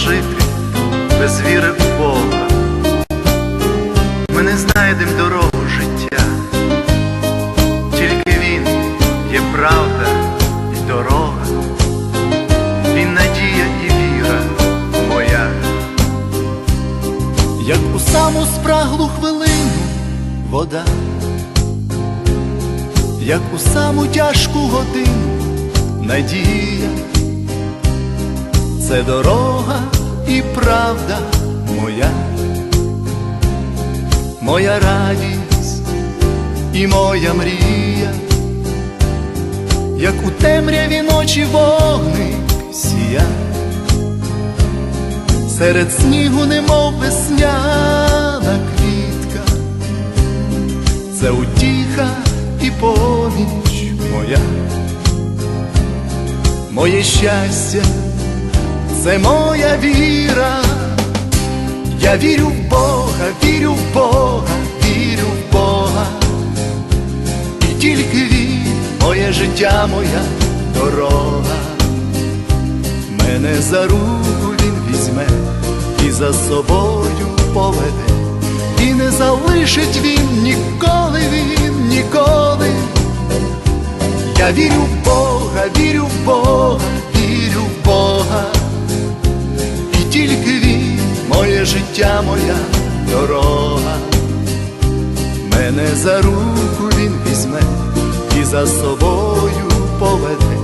жити без віри в Бога. Ми не знайдемо дорогу життя, тільки Він є правда і дорога, Він надія і віра моя. як у саму спраглу хвилину вода, як у саму тяжку годину надія, це дорога і правда моя, моя радість і моя мрія, як у темряві ночі вогник сія. Серед снігу, немов весняна квітка, це утіха і поміч моя, моє щастя, це моя віра, я вірю в Бога, вірю в Бога, вірю в Бога, і тільки Він, моє життя, моя дорога. Мене за руку він візьме і за собою поведе, і не залишить він ніколи він, ніколи. Я вірю в Бога, вірю в Бога, життя, моя дорога. Мене за руку він візьме і за собою поведе,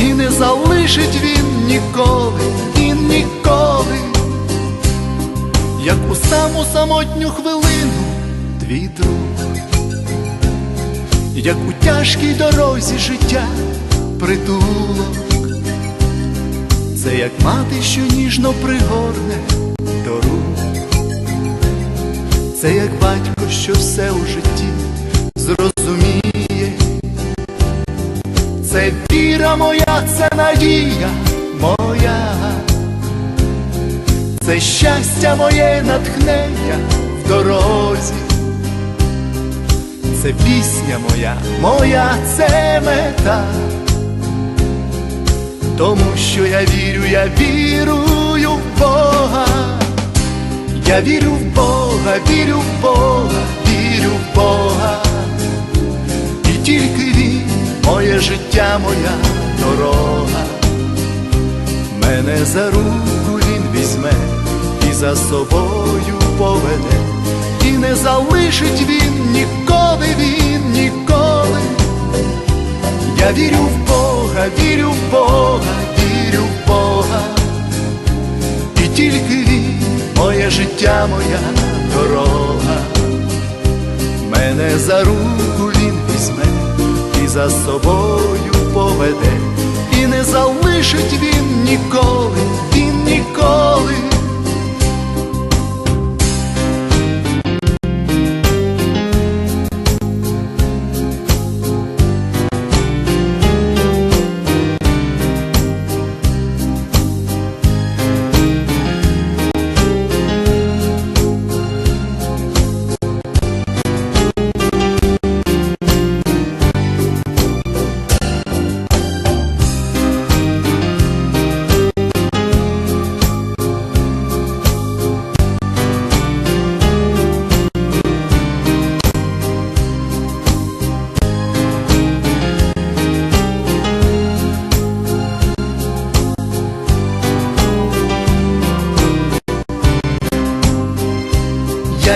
і не залишить він ніколи, він ніколи, як у саму самотню хвилину твій друг, як у тяжкій дорозі життя притулок, це як мати, що ніжно пригорне Це як батько, що все у житті зрозуміє, це віра моя, це надія моя, це щастя моє натхнення в дорозі, це пісня моя, моя це мета, тому що я вірю, я вірую в Бога. Я вірю в Бога, вірю в Бога, вірю в Бога, і тільки Він, моє життя, моя дорога, мене за руку він візьме і за собою поведе, і не залишить він ніколи, він ніколи. Я вірю в Бога, вірю в Бога, життя, моя дорога, мене за руку він візьме і за собою поведе, і не залишить він ніколи,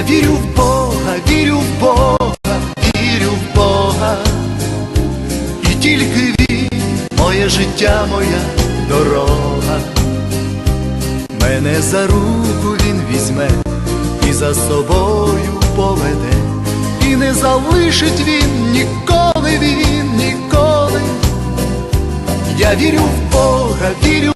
Я вірю в Бога, вірю в Бога, вірю в Бога, і тільки Він, моє життя, моя дорога, мене за руку він візьме і за собою поведе, і не залишить він ніколи, він ніколи. Я вірю в Бога, вірю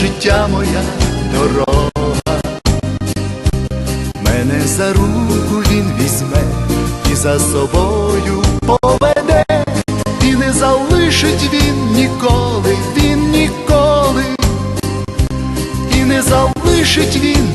життя, моя дорога, мене за руку він візьме і за собою поведе, і не залишить він ніколи, він ніколи, і не залишить він